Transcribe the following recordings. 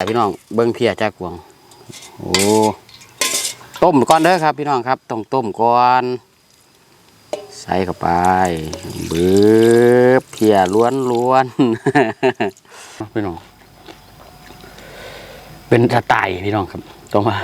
พี่น้องเบิ้งเพียจากกวงโอ้ต้มก่อนเด้อครับ พี่น้องครับต้องต้มก่อน ใส่เข้าไปเบื้อเพียล้วนล้วนพี่น้อง เป็นสไตล์พี่น้องครับต้องมา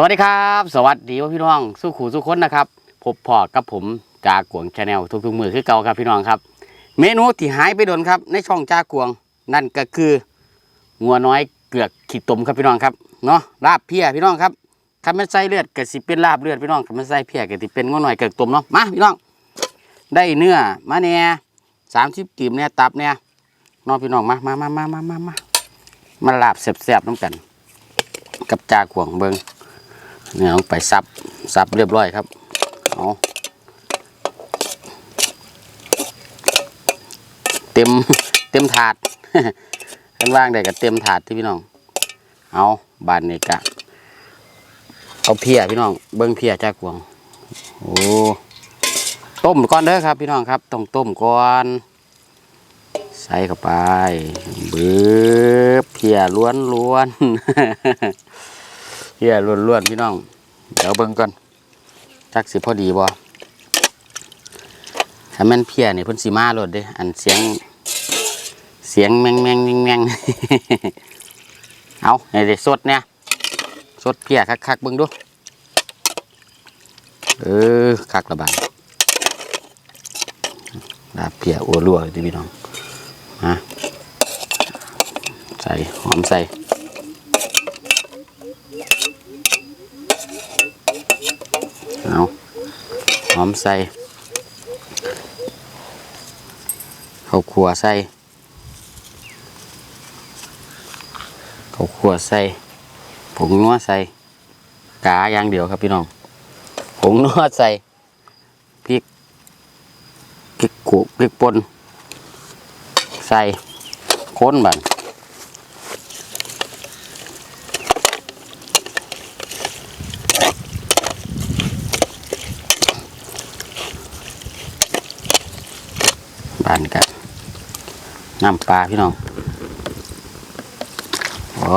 สวัสดีครับ สวัสดีว่าพี่น้องสู้ขู่สู้คนนะครับ พบพ่อกับผมจากกวงชาแนลทุกๆมือคือเก่าครับพี่น้องครับ เมนูที่หายไปโดนครับในช่องจากวงนั่นก็คืองัวน้อยเกือกขีดตมครับพี่น้องครับเนาะลาบเพียพี่น้องครับคำมันใส่เลือดก็สิเป็นลาบเลือดพี่น้องคำมันใส่เพียก็สิเป็นงัวน้อยเกือกตมเนาะมาพี่น้อง ได้เนื้อมาแน่สามสิบกีบเนี่ยตับเนี่ยน้องพี่น้องมามามามามามามามาลาบแซ่บๆน้ำกัน กับจากวงเบิง เนี่ยลงไปซับซับเรียบร้อยครับเอาเต็มเต็มถาดข้างล่างได้กับเต็มถาดที่พี่น้อง เอาบานนี่กะเอาเพียพี่น้องเบิ้งเพียจากวงโอ้ต้มก่อนเด้อครับ พี่น้องครับต้องต้มก่อนใส่เข้าไปเบื้อเพียล้วนล้วน เพียล้วนๆพี่น้อง เดี๋ยวเบิ่งก่อนจักสิพอดีบ่ถ้าแม่นเพียนี่เพิ่นสิมาโลดเด้อันเสียง เสียงแมงแมงแมงแมงเอาไอ้เด็สดเนี่ยสดเพียคักๆเบิ่งดูเออคักละบาดลาเพียอัวรัวที่พี่น้องมาใส่หอมใส่ เอาห อมใส่ข้าวคั่วใส่ข้าวคั่วใส่ผงนัวใส่กาอย่างเดียวครับพี่น้องผงนัวใส่พริกพริกกุพริกป่นใส่ค้นบัน บานกัน น้ำปลาพี่น้องโอ้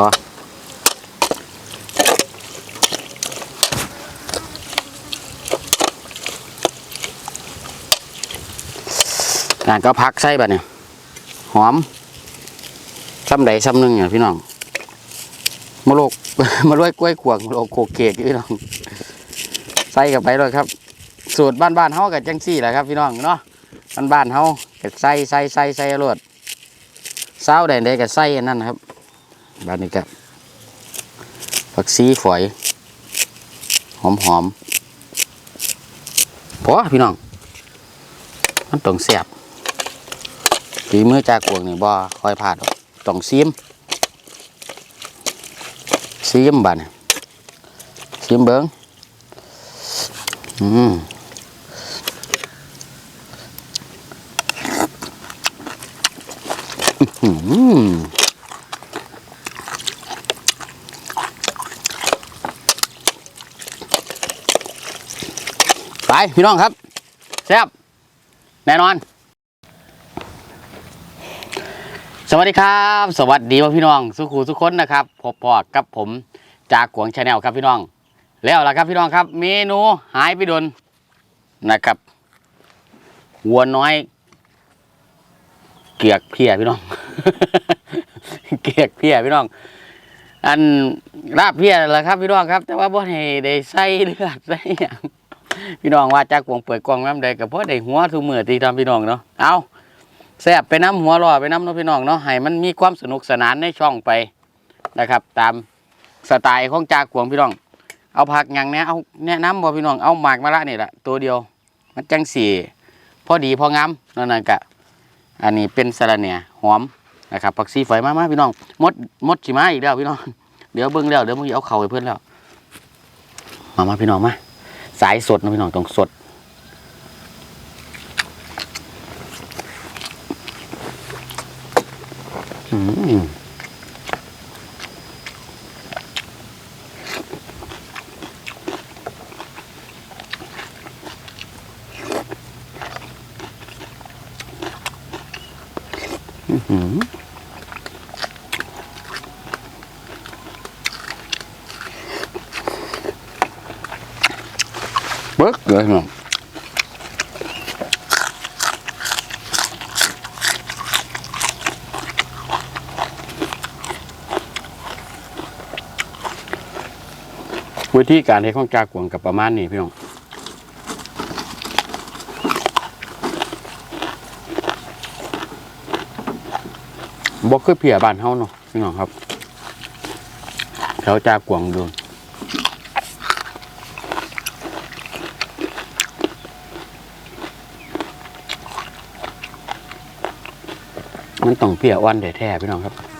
การก็พักใส่บัดเนี่ยหอมซ้ำใดซ้ำหนึ่งเนี่ยพี่น้องมาโลกมาลวยกล้วยขวางมาโลกโคเกตพี่น้องใส่กับไปเลยครับ สูตรบ้านๆเฮากับจังซี่แหละครับ พี่น้องเนาะบ้านบ้านๆเฮาก็ใส่ใส่ใส่ใส่รวด เศร้าใดๆก็ใส่อันนั้นนะครับบานนี้ก็ผักซีฝอย หอมหอมพอพี่น้อง มันต้องแซ่บฝีมือจากกวงนี่บ่ค่อยพลาดต้องซีมซีมบ้านซีมเบิ้งอืม อืม ไปพี่น้องครับแซ่บแน่นอน สวัสดีครับ สวัสดีว่าพี่น้อง สุขูสุขคนนะครับพบพอกับผมจากกวงชาแนลครับพี่น้อง แล้วล่ะครับพี่น้องครับ เมนูหายไปโดนนะครับวัวน้อย เกียกเพียพี่น้อง เกียกเพียพี่น้อง อันลาบเพียแหละครับ พี่น้องครับ แต่ว่าบ่ให้ได้ใส่เลือดใส่หยังพี่น้องว่าจากวงเปิดกล่องน้ำใดก็เพราะได้หัวทุกมือที่ทำพี่น้องเนาะเอาแซ่บไปน้ำหัวรอไปน้ำเนาะพี่น้องเนาะให้มันมีความสนุกสนานในช่องไปนะครับ ตามสไตล์ของจากวงพี่น้อง เอาผักอย่างเนี้ยเอาแนะนำบ่พี่น้องเอาหมากมะระนี่แหละตัวเดียว มันจังสีพอดีพองามนั่นน่ะกะ อันนี้เป็นสะระเนี่ยหอมนะครับผักชีฝอยมามาพี่น้องมดมดสิมาอีกแล้วพี่น้องเดี๋ยวเบิ้งแล้วเดี๋ยวมึงเอาเข่าไปเพื่อนแล้วมามาพี่น้องมาสายสดนะพี่น้องต้องสดอืม เบิกเลยพี่น้งวิธีการให้ของจากกวงกับประมาณนี้พี่น้อง บ่คือเพียบ้านเฮาเนาะพี่น้องครับแถวจากกวางโดนมันต้องเพียอ้วนแท้ๆพี่น้องครับ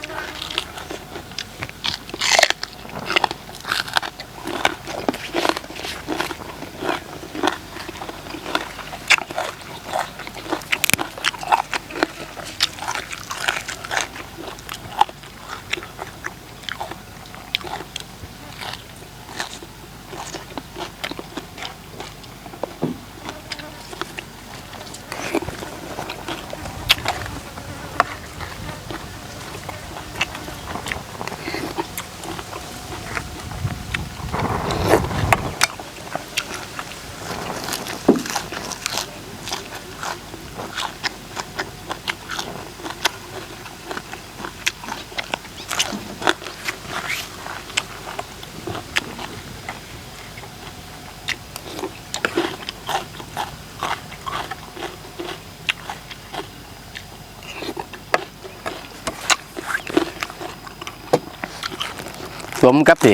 มกับสิ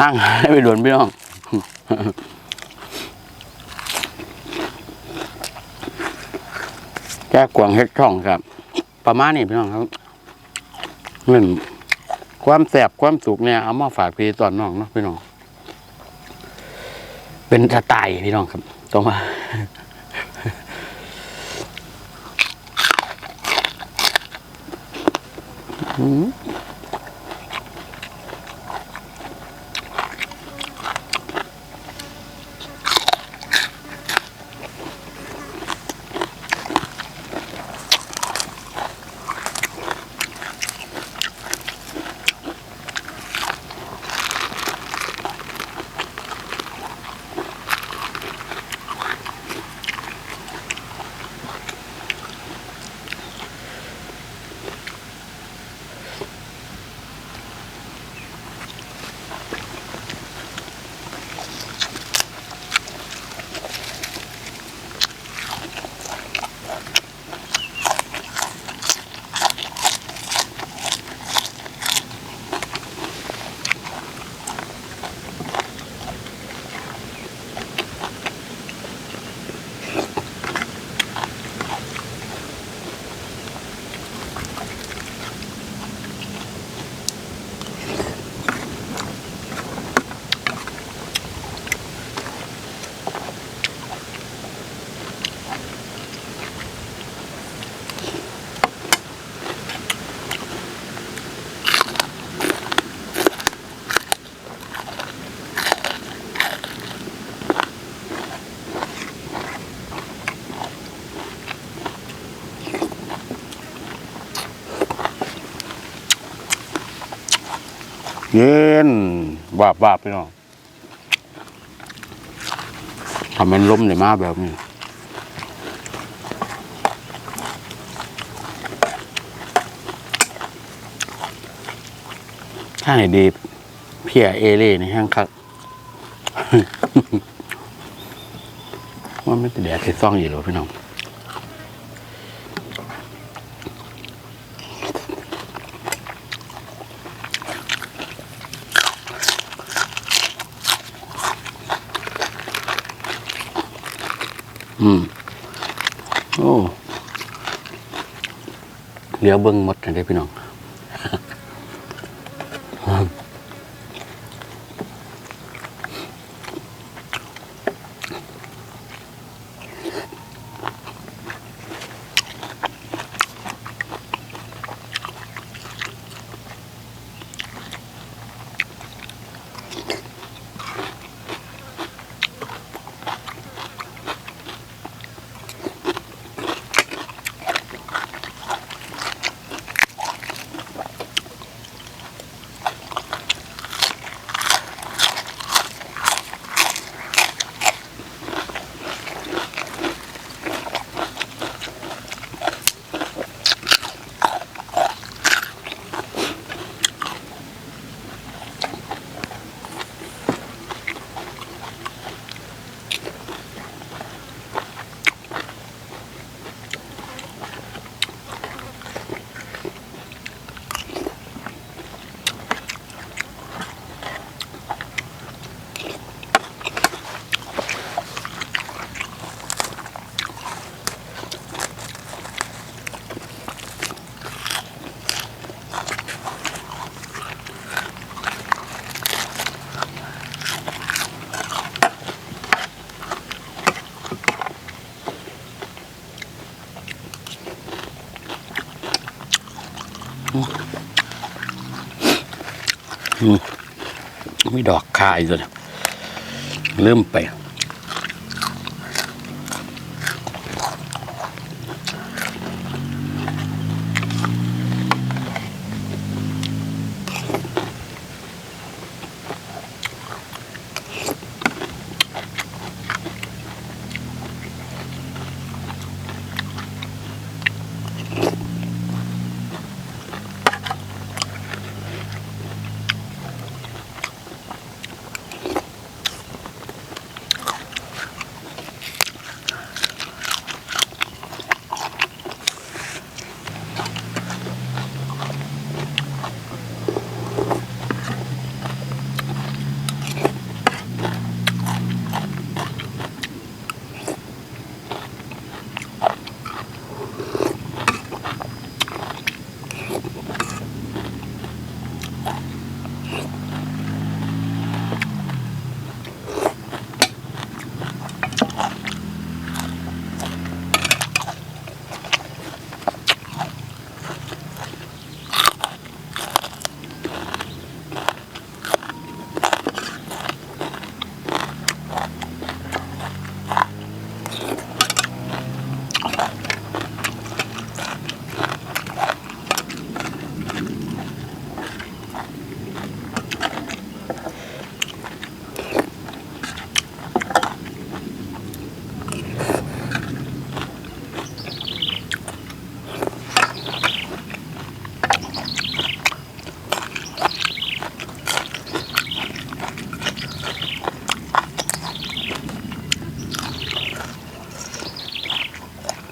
ห้างให้ไปโดนพี่น้องแก้กวางเฮ็ดช่องครับ ประมาณนี้พี่น้องครับเหมือนความแสบความสุขเนี่ยเอามาฝากพี่ตอนน้องเนาะพี่น้อง เป็นสไตล์พี่น้องครับต้องมาอืม ย็นบาบาบพี่น้องทำมันล้มเลยมาแบบนี้ถ้าให้ดีเพียเอเล่ในห้างคักว่าไม่ติดแดดติดซ่องอยู่หรอพี่น้อง อืม โอ้เหลียวเบิ้งหมดเลยพี่น้อง เอืมมีดอก คายด้วเริ่มไป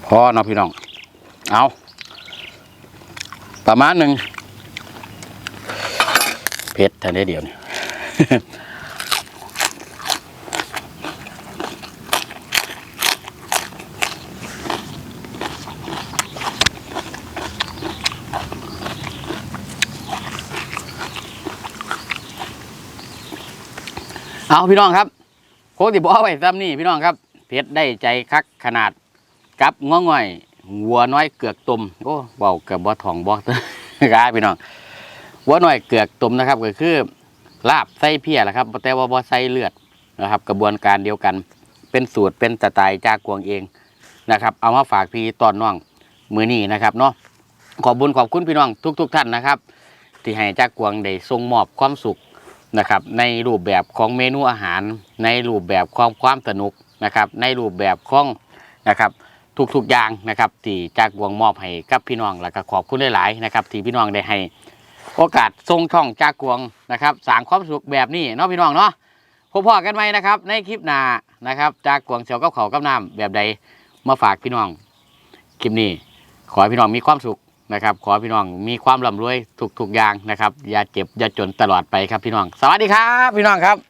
พอเนาะพี่น้อง เอาประมาณหนึ่งเพชรทันได้เดียวนี่เอาพี่น้องครับ โคติบอกไว้ซ้ำนี่พี่น้องครับ เพชรได้ใจคักขนาด กับง้อง่อยวัวน้อยเกือกตมโอ้เบากับบ่ทองบ่กาพี่น้องวัวน้อยเกือกตมนะครับก็คือลาบไส้เพียแหละครับแต่ว่าบ่ใส่เลือดนะครับ กระบวนการเดียวกัน เป็นสูตรเป็นสไตล์จากกวงเองนะครับ เอามาฝากพี่ตอนน้องมือนี้นะครับเนาะขอบบุญขอบคุณพี่น้องทุกๆท่านนะครับ ที่ให้จากกวงได้ทรงมอบความสุขนะครับ ในรูปแบบของเมนูอาหาร ในรูปแบบของความสนุกนะครับ ในรูปแบบของนะครับ ทุกๆอย่างนะครับที่จากวงมอบให้กับพี่น้องแล้วก็ขอบคุณหลายๆนะครับที่พี่น้องได้ให้โอกาสทรงช่องจากวงนะครับสร้างความสุขแบบนี้เนาะพี่น้องเนาะพบพอกันไหมนะครับในคลิปหน้านะครับ จากกวงเสียวกับเขากับน้ำแบบใดมาฝากพี่น้องคลิปนี้ ขอให้พี่น้องมีความสุขนะครับ ขอพี่น้องมีความร่ำรวยทุกๆอย่างนะครับอย่าเจ็บอย่าจนตลอดไปครับพี่น้อง สวัสดีครับ พี่น้องครับ